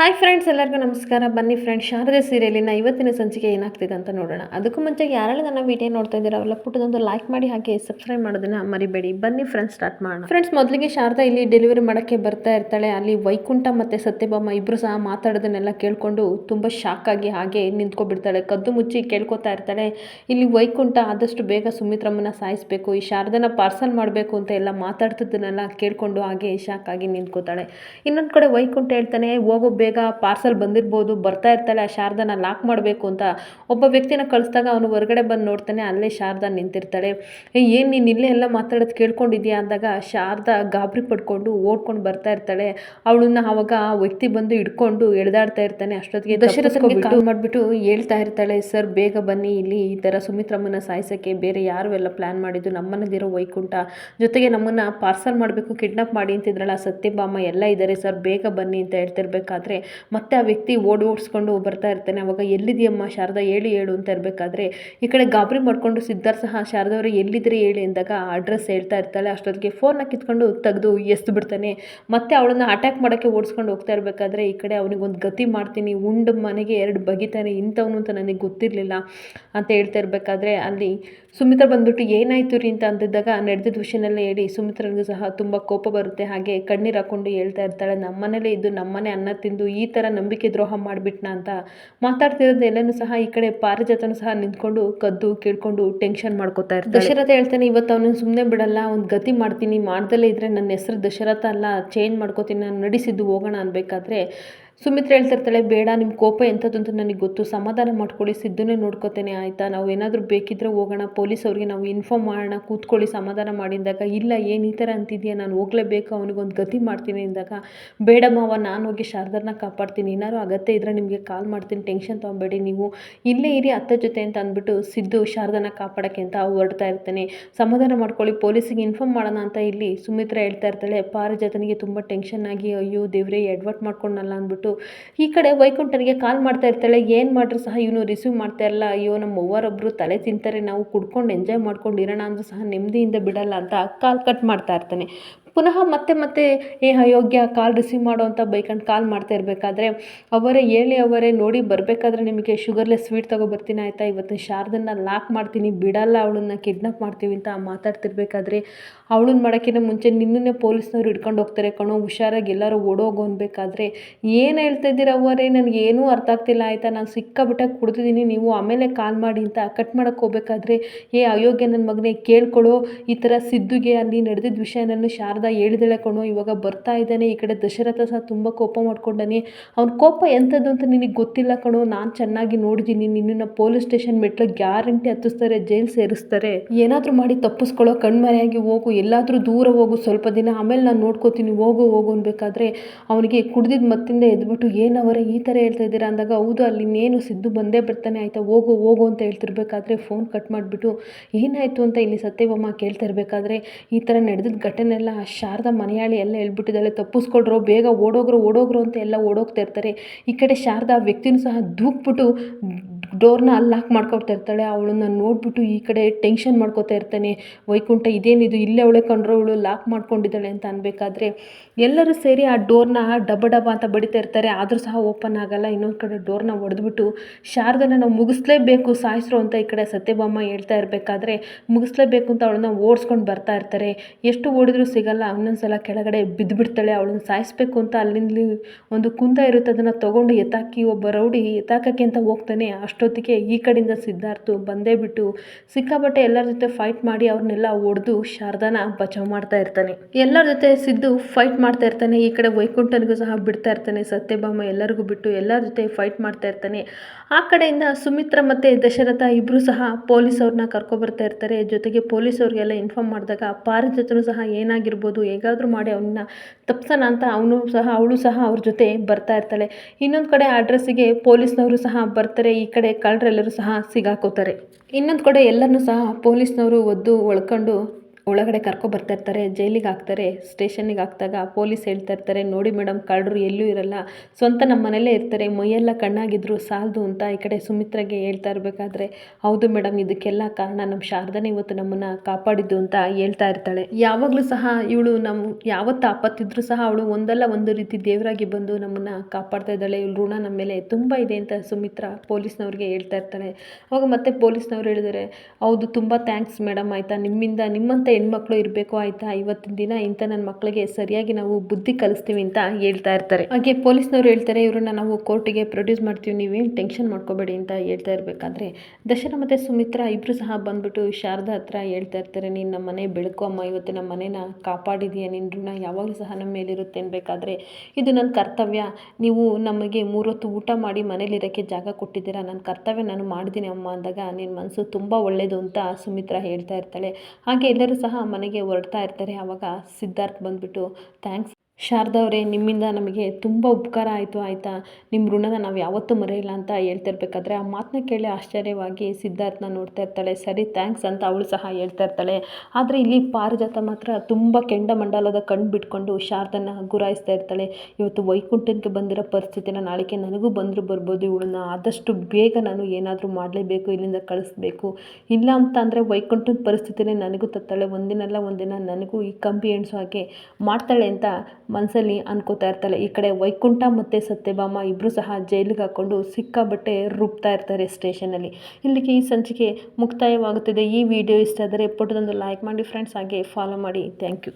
Hi friends ಎಲ್ಲರಿಗೂ ನಮಸ್ಕಾರ. ಬನ್ನಿ ಫ್ರೆಂಡ್ಸ್ ಶಾರದೆ ಸೀರಿಯಲಿನ ಇವತ್ತಿನ ಸಂಚಿಕೆ ಏನಾಗ್ತಿದೆ ಅಂತ ನೋಡೋಣ. ಅದಕ್ಕೂ ಮುಂಚೆ ಯಾರೆಲ್ಲ ನನ್ನ ವಿಡಿಯೋ ನೋಡ್ತಾ ಇದ್ದೀರಾ ಅವೆಲ್ಲ ಪುಟ್ಟದೊಂದು ಲೈಕ್ ಮಾಡಿ ಹಾಗೆ ಸಬ್ಸ್ಕ್ರೈಬ್ ಮಾಡೋದನ್ನ ಮರಿಬೇಡಿ. ಬನ್ನಿ ಫ್ರೆಂಡ್ಸ್ ಸ್ಟಾರ್ಟ್ ಮಾಡೋಣ. ಫ್ರೆಂಡ್ಸ್ ಮೊದಲಿಗೆ ಶಾರದಾ ಇಲ್ಲಿ ಡೆಲಿವರಿ ಮಾಡೋಕ್ಕೆ ಬರ್ತಾ ಇರ್ತಾಳೆ. ಅಲ್ಲಿ ವೈಕುಂಠ ಮತ್ತು ಸತ್ಯಭಾಮ ಇಬ್ಬರು ಸಹ ಮಾತಾಡೋದನ್ನೆಲ್ಲ ಕೇಳಿಕೊಂಡು ತುಂಬ ಶಾಕ್ ಆಗಿ ಹಾಗೆ ನಿಂತ್ಕೊಬಿಡ್ತಾಳೆ. ಕದ್ದು ಮುಚ್ಚಿ ಕೇಳ್ಕೊತಾ ಇರ್ತಾಳೆ. ಇಲ್ಲಿ ವೈಕುಂಠ ಆದಷ್ಟು ಬೇಗ ಸುಮಿತ್ರಮ್ಮನ ಸಾಯಿಸಬೇಕು, ಈ ಶಾರದನ ಪಾರ್ಸಲ್ ಮಾಡಬೇಕು ಅಂತ ಎಲ್ಲ ಮಾತಾಡ್ತಿದ್ದನ್ನೆಲ್ಲ ಕೇಳಿಕೊಂಡು ಹಾಗೆ ಶಾಕ್ ಆಗಿ ನಿಂತ್ಕೋತಾಳೆ. ಇನ್ನೊಂದು ಕಡೆ ವೈಕುಂಠ ಹೇಳ್ತಾನೆ, ಹೋಗೋ ಪಾರ್ಸಲ್ ಬಂದಿರ್ಬೋದು ಬರ್ತಾ ಇರ್ತಾಳೆ ಆ ಶಾರದಾನ ಲಾಕ್ ಮಾಡಬೇಕು ಅಂತ ಒಬ್ಬ ವ್ಯಕ್ತಿನ ಕಳಿಸಿದಾಗ ಅವನು ಹೊರಗಡೆ ಬಂದು ನೋಡ್ತಾನೆ ಅಲ್ಲೇ ಶಾರದಾ ನಿಂತಿರ್ತಾಳೆ. ಏನು ನೀನು ಇಲ್ಲೇ ಎಲ್ಲ ಮಾತಾಡೋದು ಕೇಳ್ಕೊಂಡಿದ್ಯಾ? ಅಂದಾಗ ಶಾರದಾ ಗಾಬರಿ ಪಡ್ಕೊಂಡು ಓಡ್ಕೊಂಡು ಬರ್ತಾ ಇರ್ತಾಳೆ. ಅವಳನ್ನ ಅವಾಗ ಆ ವ್ಯಕ್ತಿ ಬಂದು ಇಟ್ಕೊಂಡು ಎಳೆದಾಡ್ತಾ ಇರ್ತಾನೆ. ಅಷ್ಟೊತ್ತಿಗೆ ದಶರಥನಿಗೆ ಕಾಲ್ ಮಾಡಿಬಿಟ್ಟು ಹೇಳ್ತಾ ಇರ್ತಾಳೆ ಸರ್ ಬೇಗ ಬನ್ನಿ ಇಲ್ಲಿ ಈ ಥರ ಸುಮಿತ್ರಮ್ಮನ ಸಾಯಿಸೋಕ್ಕೆ ಬೇರೆ ಯಾರು ಎಲ್ಲ ಪ್ಲ್ಯಾನ್ ಮಾಡಿದ್ದು? ನಮ್ಮನ್ನದಿರೋ ವೈಕುಂಠ ಜೊತೆಗೆ ನಮ್ಮನ್ನು ಪಾರ್ಸಲ್ ಮಾಡಬೇಕು ಕಿಡ್ನಾಪ್ ಮಾಡಿ ಅಂತಿದ್ರಲ್ಲ ಸತ್ಯಭಾಮ ಎಲ್ಲ ಇದ್ದಾರೆ ಸರ್ ಬೇಗ ಬನ್ನಿ ಅಂತ ಹೇಳ್ತಿರ್ಬೇಕಾದ್ರೆ ಮತ್ತೆ ಆ ವ್ಯಕ್ತಿ ಓಡಿ ಓಡಿಸ್ಕೊಂಡು ಬರ್ತಾ ಇರ್ತಾನೆ. ಅವಾಗ ಎಲ್ಲಿದೆಯಮ್ಮ ಶಾರದಾ, ಹೇಳಿ, ಹೇಳು ಅಂತ ಇರಬೇಕಾದ್ರೆ ಈ ಕಡೆ ಗಾಬರಿ ಮಾಡಿಕೊಂಡು ಸಿದ್ಧಾರ್ಥ ಸಹ ಶಾರದವರು ಎಲ್ಲಿದ್ರಿ ಹೇಳಿ? ಅಂದಾಗ ಅಡ್ರೆಸ್ ಹೇಳ್ತಾ ಇರ್ತಾಳೆ. ಅಷ್ಟೊತ್ತಿಗೆ ಫೋನ್ನ ಕಿತ್ಕೊಂಡು ತೆಗೆದು ಎಸ್ದು ಬಿಡ್ತಾನೆ. ಮತ್ತೆ ಅವಳನ್ನು ಅಟ್ಯಾಕ್ ಮಾಡೋಕ್ಕೆ ಓಡಿಸ್ಕೊಂಡು ಹೋಗ್ತಾ ಇರಬೇಕಾದ್ರೆ ಈ ಕಡೆ ಅವನಿಗೊಂದು ಗತಿ ಮಾಡ್ತೀನಿ. ಉಂಡು ಮನೆಗೆ ಎರಡು ಬಗಿತಾನೆ. ಇಂಥವನು ಅಂತ ನನಗೆ ಗೊತ್ತಿರಲಿಲ್ಲ ಅಂತ ಹೇಳ್ತಾ ಇರಬೇಕಾದ್ರೆ ಅಲ್ಲಿ ಸುಮಿತ್ರ ಬಂದ್ಬಿಟ್ಟು, ಏನಾಯ್ತು ರೀ? ಅಂತ ಅಂದಿದ್ದಾಗ ನಡೆದಿದ್ದ ವಿಷಯನಲ್ಲೇ ಹೇಳಿ ಸುಮಿತ್ರನಿಗೂ ಸಹ ತುಂಬ ಕೋಪ ಬರುತ್ತೆ. ಹಾಗೆ ಕಣ್ಣೀರು ಹಾಕೊಂಡು ಹೇಳ್ತಾ ಇರ್ತಾಳೆ. ನಮ್ಮನೇಲೇ ಇದ್ದು ನಮ್ಮನೆ ಅನ್ನ ತಿಂದು ಈ ಥರ ನಂಬಿಕೆ ದ್ರೋಹ ಮಾಡಿಬಿಟ್ನ ಅಂತ ಮಾತಾಡ್ತಿರೋದು ಎಲ್ಲನೂ ಸಹ ಈ ಕಡೆ ಪಾರಿಜಾತನೂ ಸಹ ನಿಂತ್ಕೊಂಡು ಕದ್ದು ಕೇಳ್ಕೊಂಡು ಟೆನ್ಷನ್ ಮಾಡ್ಕೋತಾ ಇರ್ತಾರೆ ದಶರಥ ಹೇಳ್ತಾನೆ, ಇವತ್ತು ಅವನು ಸುಮ್ಮನೆ ಬಿಡಲ್ಲ, ಒಂದು ಗತಿ ಮಾಡ್ತೀನಿ, ಮಾಡ್ದಲೇ ಇದ್ರೆ ನನ್ನ ಹೆಸರು ದಶರಥ ಅಲ್ಲ, ಚೇಂಜ್ ಮಾಡ್ಕೋತೀನಿ, ನಾನು ನಡೆಸಿದ್ದು ಹೋಗೋಣ ಅನ್ಬೇಕಾದ್ರೆ ಸುಮಿತ್ರ ಹೇಳ್ತಿರ್ತಾಳೆ, ಬೇಡ ನಿಮ್ಮ ಕೋಪ ಎಂಥದ್ದು ಅಂತ ನನಗೆ ಗೊತ್ತು. ಸಮಾಧಾನ ಮಾಡ್ಕೊಳ್ಳಿ, ಸಿದ್ಧನೇ ನೋಡ್ಕೋತೇನೆ, ಆಯಿತಾ? ನಾವು ಏನಾದರೂ ಬೇಕಿದ್ರೆ ಹೋಗೋಣ. ಪೊಲೀಸ್ ಅವ್ರಿಗೆ ನಾವು ಇನ್ಫಾರ್ಮ್ ಮಾಡೋಣ. ಕೂತ್ಕೊಳ್ಳಿ, ಸಮಾಧಾನ ಮಾಡಿದಾಗ ಇಲ್ಲ, ಏನು ಈ ಥರ ಅಂತಿದೆಯಾ? ನಾನು ಹೋಗಲೇಬೇಕು, ಅವನಿಗೊಂದು ಗತಿ ಮಾಡ್ತೀನಿ ಅಂದಾಗ, ಬೇಡ ಮಾವ, ನಾನು ಹೋಗಿ ಶಾರದನ್ನ ಕಾಪಾಡ್ತೀನಿ. ಏನಾದ್ರು ಅಗತ್ಯ ಇದ್ದರೆ ನಿಮಗೆ ಕಾಲ್ ಮಾಡ್ತೀನಿ. ಟೆನ್ಷನ್ ತೊಗೊಬೇಡಿ. ನೀವು ಇಲ್ಲೇ ಇರಿ, ಅತ್ತ ಜೊತೆ ಅಂತ ಅಂದ್ಬಿಟ್ಟು ಸಿದ್ದು ಶಾರದಾನ ಕಾಪಾಡೋಕ್ಕೆ ಅಂತ ಹೊರಡ್ತಾ ಇರ್ತಾನೆ. ಸಮಾಧಾನ ಮಾಡ್ಕೊಳ್ಳಿ, ಪೊಲೀಸಿಗೆ ಇನ್ಫಾರ್ಮ್ ಮಾಡೋಣ ಅಂತ ಇಲ್ಲಿ ಸುಮಿತ್ರ ಹೇಳ್ತಾ ಇರ್ತಾಳೆ. ಪಾರಿಜಾತನಿಗೆ ತುಂಬ ಟೆನ್ಷನ್ ಆಗಿ, ಅಯ್ಯೋ ದೇವ್ರೆ ಎಡ್ವರ್ಟ್ ಮಾಡ್ಕೊಂಡಲ್ಲ ಅಂದ್ಬಿಟ್ಟು ಈ ಕಡೆ ವೈಕುಂಠನಿಗೆ ಕಾಲ್ ಮಾಡ್ತಾ ಇರ್ತಾಳೆ, ಏನು ಮಾಡ್ರು ಸಹ, ಇವನು ರಿಸೀವ್ ಮಾಡ್ತಾ ಇರಲ್ಲ ಅಯ್ಯೋ ನಮ್ಮ ಅವ್ವರೊಬ್ಬರು ತಲೆ ತಿಂತಾರೆ, ನಾವು ಕುಡ್ಕೊಂಡು ಎಂಜಾಯ್ ಮಾಡ್ಕೊಂಡು ಇರೋಣ ಅಂದರೂ ಸಹ ನೆಮ್ಮದಿಯಿಂದ ಬಿಡಲ್ಲ ಅಂತ ಕಾಲ್ ಕಟ್ ಮಾಡ್ತಾ ಇರ್ತಾನೆ. ಪುನಃ ಮತ್ತೆ ಮತ್ತೆ, ಏ ಅಯೋಗ್ಯ, ಕಾಲ್ ರಿಸೀವ್ ಮಾಡೋ ಅಂತ ಬೈಕಂಡು ಕಾಲ್ ಮಾಡ್ತಾ ಇರಬೇಕಾದ್ರೆ, ಅವರೇ ಹೇಳಿ ಅವರೇ ನೋಡಿ ಬರಬೇಕಾದ್ರೆ ನಿಮಗೆ ಶುಗರ್ಲೆಸ್ ಸ್ವೀಟ್ ತೊಗೊಬರ್ತೀನಿ ಆಯಿತಾ ಇವತ್ತು ಶಾರದನ್ನ ಲಾಕ್ ಮಾಡ್ತೀನಿ, ಬಿಡಲ್ಲ ಅವಳನ್ನ, ಕಿಡ್ನಾಪ್ ಮಾಡ್ತೀವಿ ಅಂತ ಮಾತಾಡ್ತಿರ್ಬೇಕಾದ್ರೆ ಅವಳನ್ನ ಮಾಡೋಕ್ಕಿಂತ ಮುಂಚೆ ನಿನ್ನನ್ನೇ ಪೊಲೀಸ್ನವ್ರು ಹಿಡ್ಕೊಂಡು ಹೋಗ್ತಾರೆ ಕಣೋ, ಹುಷಾರಾಗಿ ಎಲ್ಲರೂ ಓಡೋಗು ಅನ್ಬೇಕಾದ್ರೆ, ಏನು ಹೇಳ್ತಾ ಇದ್ದೀರ ಅವರೇ ನನಗೆ ಏನೂ ಅರ್ಥ ಆಗ್ತಿಲ್ಲ ಆಯಿತಾ, ನಾನು ಸಿಕ್ಕಾಬಿಟ್ಟ ಕುಡ್ದಿದ್ದೀನಿ, ನೀವು ಆಮೇಲೆ ಕಾಲ್ ಮಾಡಿ ಅಂತ ಕಟ್ ಮಾಡೋಕ್ಕೆ ಹೋಗ್ಬೇಕಾದ್ರೆ, ಏ ಅಯೋಗ್ಯ ನನ್ನ ಮಗನೇ, ಕೇಳ್ಕೊಳೋ, ಈ ಥರ ಸಿದ್ದುಗೆ ಅಲ್ಲಿ ನಡೆದಿದ್ದ ನಾನು ಶಾರದಾ ಹೇಳಿದಳೆ ಕಣೋ, ಇವಾಗ ಬರ್ತಾ ಇದ್ದಾನೆ, ಈ ಕಡೆ ದಶರಥ ಸಹ ತುಂಬ ಕೋಪ ಮಾಡ್ಕೊಂಡಾನೆ. ಅವ್ನ ಕೋಪ ಎಂಥದ್ದು ಅಂತ ನಿನಗೆ ಗೊತ್ತಿಲ್ಲ ಕಣೋ, ನಾನು ಚೆನ್ನಾಗಿ ನೋಡಿದ್ದೀನಿ ನಿನ್ನನ್ನು ಪೊಲೀಸ್ ಸ್ಟೇಷನ್ ಮೆಟ್ಲು ಗ್ಯಾರಂಟಿ ಹತ್ತಿಸ್ತಾರೆ, ಜೈಲ್ ಸೇರಿಸ್ತಾರೆ. ಏನಾದರೂ ಮಾಡಿ ತಪ್ಪಿಸ್ಕೊಳ್ಳೋ ಕಣ್ಮರೆಯಾಗಿ ಹೋಗು, ಎಲ್ಲಾದರೂ ದೂರ ಹೋಗು, ಸ್ವಲ್ಪ ದಿನ ಆಮೇಲೆ ನಾನು ನೋಡ್ಕೋತೀನಿ, ಹೋಗು ಹೋಗು ಅನ್ಬೇಕಾದ್ರೆ ಅವನಿಗೆ ಕುಡ್ದಿದ್ದು ಮತ್ತಿಂದ ಎದ್ಬಿಟ್ಟು ಏನವರೇ ಈ ಥರ ಹೇಳ್ತಾ ಇದ್ದೀರಾ? ಅಂದಾಗ, ಹೌದು, ಅಲ್ಲಿ ಇನ್ನೇನು ಸಿದ್ದು ಬಂದೇ ಬರ್ತಾನೆ, ಆಯಿತಾ, ಹೋಗು ಹೋಗು ಅಂತ ಹೇಳ್ತಿರ್ಬೇಕಾದ್ರೆ ಫೋನ್ ಕಟ್ ಮಾಡಿಬಿಟ್ಟು, ಏನಾಯಿತು ಅಂತ ಇಲ್ಲಿ ಸತ್ಯಭಾಮ ಕೇಳ್ತಾ ಇರಬೇಕಾದ್ರೆ ಈ ಥರ ನಡೆದಿದ್ದ ಘಟನೆ ಎಲ್ಲ ಶಾರದಾ ಮನೆಯಾಳಿ ಎಲ್ಲ ಹೇಳ್ಬಿಟ್ಟಿದ್ದಾಳೆ ತಪ್ಪಿಸ್ಕೊಳ್ರೋ ಬೇಗ ಓಡೋಗ್ರು ಓಡೋಗ್ರು ಅಂತ ಎಲ್ಲ ಓಡೋಗ್ತಾ ಇರ್ತಾರೆ. ಈ ಕಡೆ ಶಾರದಾ ವ್ಯಕ್ತಿನೂ ಸಹ ದೂಕ್ಬಿಟ್ಟು ಡೋರ್ನ ಅಲ್ಲಿ ಲಾಕ್ ಮಾಡ್ಕೊಳ್ತಾ ಇರ್ತಾಳೆ, ಅವಳನ್ನ ನೋಡ್ಬಿಟ್ಟು ಈ ಕಡೆ ಟೆನ್ಷನ್ ಮಾಡ್ಕೋತಾ ಇರ್ತಾನೆ, ವೈಕುಂಠ ಇದೇನಿದು, ಇಲ್ಲೇ ಅವಳೆ ಕಂಡ್ರೆ ಅವಳು ಲಾಕ್ ಮಾಡ್ಕೊಂಡಿದ್ದಾಳೆ ಅಂತ ಅನ್ಬೇಕಾದ್ರೆ ಎಲ್ಲರೂ ಸೇರಿ ಆ ಡೋರ್ನ ಡಬ್ಬ ಡಬ್ಬ ಅಂತ ಬಡಿತಾ ಇರ್ತಾರೆ, ಆದರೂ ಸಹ ಓಪನ್ ಆಗಲ್ಲ, ಇನ್ನೊಂದು ಕಡೆ ಡೋರ್ನ ಒಡೆದ್ಬಿಟ್ಟು ಶಾರದನ ನಾವು ಮುಗಿಸ್ಲೇಬೇಕು, ಸಾಯಿಸ್ರು ಅಂತ ಈ ಕಡೆ ಸತ್ಯಭಾಮ ಹೇಳ್ತಾ ಇರಬೇಕಾದ್ರೆ ಮುಗಿಸ್ಲೇಬೇಕು ಅಂತ ಅವಳನ್ನ ಓಡಿಸ್ಕೊಂಡು ಬರ್ತಾ ಇರ್ತಾರೆ. ಎಷ್ಟು ಓಡಿದ್ರೂ ಸಿಗಲ್ಲ ಒಂದೊಂದ್ಸಲ ಕೆಳಗಡೆ ಬಿದ್ದುಬಿಡ್ತಾಳೆ ಅವಳನ್ನ ಸಾಯಿಸ್ಬೇಕು ಅಂತ ಅಲ್ಲಿಂದ ಒಂದು ಕುಂತ ಇರುತ್ತೆ, ಅದನ್ನು ತೊಗೊಂಡು ಎತ್ತಾಕಿ ಒಬ್ಬ ರೌಡಿ ಎತ್ತಾಕಕ್ಕೆ ಅಂತ ಹೋಗ್ತಾನೆ ಅಷ್ಟೊತ್ತಿಗೆ ಈ ಕಡೆಯಿಂದ ಸಿದ್ಧಾರ್ಥು ಬಂದೇ ಬಿಟ್ಟು ಸಿಕ್ಕಾಪಟ್ಟೆ ಎಲ್ಲರ ಜೊತೆ ಫೈಟ್ ಮಾಡಿ ಅವ್ರನ್ನೆಲ್ಲ ಹೊಡೆದು ಶಾರದಾನ ಬಚಾವ್ ಮಾಡ್ತಾ ಇರ್ತಾನೆ. ಎಲ್ಲರ ಜೊತೆ ಸಿದ್ದು ಫೈಟ್ ಮಾಡ್ತಾ ಇರ್ತಾನೆ. ಈ ಕಡೆ ವೈಕುಂಠನಿಗೂ ಸಹ ಬಿಡ್ತಾ ಇರ್ತಾನೆ. ಸತ್ಯಭಾಮ ಎಲ್ಲರಿಗೂ ಬಿಟ್ಟು ಎಲ್ಲರ ಜೊತೆ ಫೈಟ್ ಮಾಡ್ತಾ ಇರ್ತಾನೆ. ಆ ಕಡೆಯಿಂದ ಸುಮಿತ್ರ ಮತ್ತು ದಶರಥ ಇಬ್ಬರು ಸಹ ಪೊಲೀಸ್ ಅವ್ರನ್ನ ಕರ್ಕೊಬರ್ತಾ ಇರ್ತಾರೆ. ಜೊತೆಗೆ ಪೊಲೀಸ್ ಅವ್ರಿಗೆಲ್ಲ ಇನ್ಫಾರ್ಮ್ ಮಾಡಿದಾಗ ಪಾರಿಜಾತನು ಸಹ ಏನಾಗಿರ್ಬೋದು, ಹೇಗಾದರೂ ಮಾಡಿ ಅವನ್ನ ತಪ್ಸೋಣ ಅಂತ ಅವನು ಸಹ, ಅವಳು ಸಹ ಅವ್ರ ಜೊತೆ ಬರ್ತಾ ಇರ್ತಾಳೆ. ಇನ್ನೊಂದು ಕಡೆ ಅಡ್ರೆಸ್ಸಿಗೆ ಪೊಲೀಸ್ನವರು ಸಹ ಬರ್ತಾರೆ. ಈ ಕಡೆ ಕಳ್ಳರೆಲ್ಲರೂ ಸಹ ಸಿಗಾಕೋತಾರೆ. ಇನ್ನೊಂದು ಕಡೆ ಎಲ್ಲರನ್ನೂ ಸಹ ಪೊಲೀಸ್ನವರು ಒದ್ದು ಒಳ್ಕೊಂಡು ಒಳಗಡೆ ಕರ್ಕೊ ಬರ್ತಾ ಇರ್ತಾರೆ, ಜೈಲಿಗೆ ಹಾಕ್ತಾರೆ, ಸ್ಟೇಷನ್ನಿಗೆ ಹಾಕಿದಾಗ ಪೊಲೀಸ್ ಹೇಳ್ತಾ ಇರ್ತಾರೆ, ನೋಡಿ ಮೇಡಮ್ ಕಳ್ಳರು ಎಲ್ಲೂ ಇರಲ್ಲ, ಸ್ವಂತ ನಮ್ಮ ಮನೇಲೇ ಇರ್ತಾರೆ, ಮೈಯೆಲ್ಲ ಕಣ್ಣಾಗಿದ್ರು ಸಾಲದು ಅಂತ ಈ ಕಡೆ ಸುಮಿತ್ರಾಗೆ ಹೇಳ್ತಾ ಇರಬೇಕಾದ್ರೆ, ಹೌದು ಮೇಡಮ್ ಇದಕ್ಕೆಲ್ಲ ಕಾರಣ ನಮ್ಮ ಶಾರದಾನೇ ಇವತ್ತು ನಮ್ಮನ್ನು ಕಾಪಾಡಿದ್ದು ಅಂತ ಹೇಳ್ತಾ ಇರ್ತಾಳೆ. ಯಾವಾಗಲೂ ಸಹ ಇವಳು ನಮ್ಮ ಯಾವತ್ತು ಆಪತ್ತಿದ್ರು ಸಹ ಅವಳು ಒಂದಲ್ಲ ಒಂದು ರೀತಿ ದೇವರಾಗಿ ಬಂದು ನಮ್ಮನ್ನು ಕಾಪಾಡ್ತಾ ಇದ್ದಾಳೆ. ಇವಳು ಋಣ ನಮ್ಮ ಮೇಲೆ ತುಂಬ ಇದೆ ಅಂತ ಸುಮಿತ್ರ ಪೊಲೀಸ್ನವ್ರಿಗೆ ಹೇಳ್ತಾ ಇರ್ತಾಳೆ. ಅವಾಗ ಮತ್ತೆ ಪೊಲೀಸ್ನವ್ರು ಹೇಳಿದರೆ, ಹೌದು, ತುಂಬ ಥ್ಯಾಂಕ್ಸ್ ಮೇಡಮ್ ಆಯಿತಾ? ನಿಮ್ಮಿಂದ ನಿಮ್ಮಂಥ ಹೆಣ್ಮಕ್ಳು ಇರಬೇಕು ಆಯ್ತಾ? ಇವತ್ತಿನ ದಿನ ಇಂಥ ನನ್ನ ಮಕ್ಕಳಿಗೆ ಸರಿಯಾಗಿ ನಾವು ಬುದ್ಧಿ ಕಲಿಸ್ತೀವಿ ಅಂತ ಹೇಳ್ತಾ ಇರ್ತಾರೆ. ಹಾಗೆ ಪೊಲೀಸ್ನವ್ರು ಹೇಳ್ತಾರೆ, ಇವರನ್ನ ನಾವು ಕೋರ್ಟಿಗೆ ಪ್ರೊಡ್ಯೂಸ್ ಮಾಡ್ತೀವಿ ನೀವೇನು ಟೆನ್ಷನ್ ಮಾಡ್ಕೋಬೇಡಿ ಅಂತ ಹೇಳ್ತಾ ಇರಬೇಕಾದ್ರೆ ದಶರ ಮತ್ತು ಸುಮಿತ್ರಾ ಇಬ್ಬರು ಸಹ ಬಂದ್ಬಿಟ್ಟು ಶಾರದಾ ಹತ್ರ ಹೇಳ್ತಾ ಇರ್ತಾರೆ, ನೀನು ನಮ್ಮ ಮನೆ ಬೆಳಕು ಅಮ್ಮ, ಇವತ್ತು ನಮ್ಮ ಮನೇನ ಕಾಪಾಡಿದೀಯ? ನಿನ್ನ ಋಣ ಯಾವಾಗಲೂ ಸಹ ನಮ್ಮ ಮೇಲಿರುತ್ತೆ ಅನ್ಬೇಕಾದ್ರೆ ಇದು ನನ್ನ ಕರ್ತವ್ಯ. ನೀವು ನಮಗೆ ಮೂರೊತ್ತು ಊಟ ಮಾಡಿ ಮನೇಲಿರೋಕ್ಕೆ ಜಾಗ ಕೊಟ್ಟಿದ್ದೀರಾ? ನನ್ನ ಕರ್ತವ್ಯ ನಾನು ಮಾಡಿದ್ದೀನಿ ಅಮ್ಮ ಅಂದಾಗ ನಿನ್ನ ಮನಸ್ಸು ತುಂಬ ಒಳ್ಳೆಯದು ಅಂತ ಸುಮಿತ್ರಾ ಹೇಳ್ತಾ ಇರ್ತಾಳೆ. ಹಾಗೆ ಎಲ್ಲರೂ ಸಹ ಮನೆಗೆ ಹೊರಡ್ತಾ ಇರ್ತಾರೆ. ಆವಾಗ ಸಿದ್ಧಾರ್ಥ್ ಬಂದುಬಿಟ್ಟು ಥ್ಯಾಂಕ್ಸ್ ಶಾರದಾ ಅವರೇ, ನಿಮ್ಮಿಂದ ನಮಗೆ ತುಂಬ ಉಪಕಾರ ಆಯಿತು, ಆಯಿತಾ? ನಿಮ್ಮ ಋಣನ ನಾವು ಯಾವತ್ತೂ ಮರೆಯಿಲ್ಲ ಅಂತ ಹೇಳ್ತಿರ್ಬೇಕಾದ್ರೆ ಆ ಮಾತನ್ನ ಕೇಳಿ ಆಶ್ಚರ್ಯವಾಗಿ ಸಿದ್ಧಾರ್ಥನ ನೋಡ್ತಾ ಇರ್ತಾಳೆ. ಸರಿ, ಥ್ಯಾಂಕ್ಸ್ ಅಂತ ಅವಳು ಸಹ ಹೇಳ್ತಾ ಇರ್ತಾಳೆ. ಆದರೆ ಇಲ್ಲಿ ಪಾರಿಜಾತ ಮಾತ್ರ ತುಂಬ ಕೆಂಡಮಂಡಲದ ಕಣ್ಣು ಬಿಟ್ಕೊಂಡು ಶಾರದನ್ನ ಗುರಾಯಿಸ್ತಾ ಇರ್ತಾಳೆ. ಇವತ್ತು ವೈಕುಂಠಕ್ಕೆ ಬಂದಿರೋ ಪರಿಸ್ಥಿತಿನ ನಾಳೆಗೆ ನನಗೂ ಬಂದರೂ ಬರ್ಬೋದು. ಇವಳನ್ನ ಆದಷ್ಟು ಬೇಗ ನಾನು ಏನಾದರೂ ಮಾಡಲೇಬೇಕು, ಇಲ್ಲಿಂದ ಕಳಿಸ್ಬೇಕು. ಇಲ್ಲ ಅಂತ ಅಂದರೆ ವೈಕುಂಠದ ಪರಿಸ್ಥಿತಿನೇ ನನಗೂ ತತ್ತಾಳೆ. ಒಂದಿನಲ್ಲ ಒಂದಿನ ನನಗೂ ಈ ಕಂಬಿ ಎಣಿಸೋ ಹಾಗೆ ಮಾಡ್ತಾಳೆ ಅಂತ ಮನಸ್ಸಲ್ಲಿ ಅನ್ಕೋತಾ ಇರ್ತಾಳೆ. ಈ ಕಡೆ ವೈಕುಂಠ ಮತ್ತು ಸತ್ಯಭಾಮ ಇಬ್ಬರು ಸಹ ಜೈಲಿಗೆ ಹಾಕ್ಕೊಂಡು ಸಿಕ್ಕಾಬಟ್ಟೆ ರುಬ್ತಾ ಇರ್ತಾರೆ ಸ್ಟೇಷನಲ್ಲಿ ಇಲ್ಲಿಗೆ ಈ ಸಂಚಿಕೆ ಮುಕ್ತಾಯವಾಗುತ್ತದೆ. ಈ ವಿಡಿಯೋ ಇಷ್ಟ ಆದರೆ ಪುಟದೊಂದು ಲೈಕ್ ಮಾಡಿ ಫ್ರೆಂಡ್ಸ್ ಹಾಗೆ ಫಾಲೋ ಮಾಡಿ. Thank you